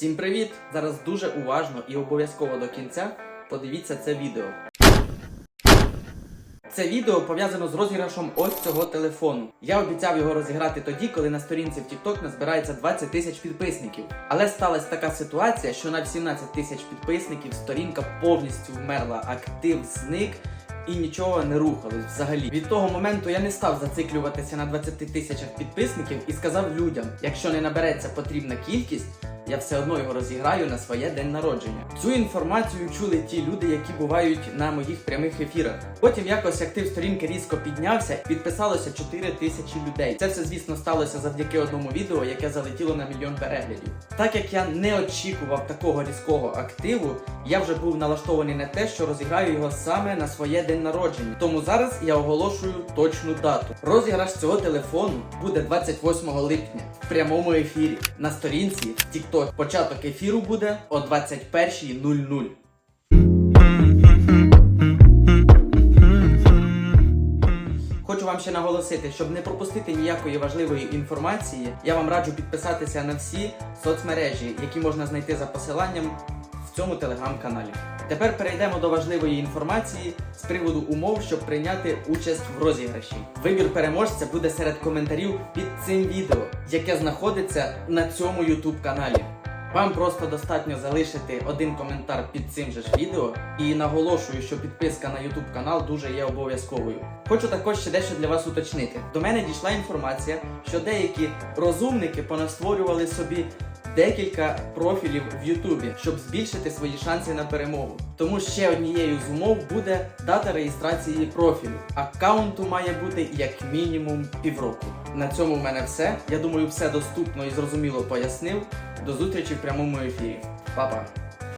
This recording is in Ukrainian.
Всім привіт! Зараз дуже уважно і обов'язково до кінця подивіться це відео. Це відео пов'язано з розіграшом ось цього телефону. Я обіцяв його розіграти тоді, коли на сторінці в TikTok назбирається 20 тисяч підписників. Але сталася така ситуація, що на 17 тисяч підписників сторінка повністю вмерла, актив зник. І нічого не рухалось взагалі. Від того моменту я не став зациклюватися на 20 тисячах підписників і сказав людям: якщо не набереться потрібна кількість, я все одно його розіграю на своє день народження. Цю інформацію чули ті люди, які бувають на моїх прямих ефірах. Потім якось актив сторінки різко піднявся, підписалося 4 тисячі людей. Це все, звісно, сталося завдяки одному відео, яке залетіло на мільйон переглядів. Так як я не очікував такого різкого активу, я вже був налаштований на те, що розіграю його саме на своє день народження. Тому зараз я оголошую точну дату. Розіграш цього телефону буде 28 липня в прямому ефірі на сторінці в TikTok. Початок ефіру буде о 21.00. Хочу вам ще наголосити, щоб не пропустити ніякої важливої інформації, я вам раджу підписатися на всі соцмережі, які можна знайти за посиланням в цьому телеграм-каналі. Тепер перейдемо до важливої інформації з приводу умов, щоб прийняти участь в розіграші. Вибір переможця буде серед коментарів під цим відео, яке знаходиться на цьому YouTube каналі. Вам просто достатньо залишити один коментар під цим же ж відео і наголошую, що підписка на YouTube канал дуже є обов'язковою. Хочу також ще дещо для вас уточнити. До мене дійшла інформація, що деякі розумники понастворювали собі декілька профілів в Ютубі, щоб збільшити свої шанси на перемогу. Тому ще однією з умов буде дата реєстрації профілю. Аккаунту має бути як мінімум півроку. На цьому в мене все. Я думаю, все доступно і зрозуміло пояснив. До зустрічі в прямому ефірі. Па-па!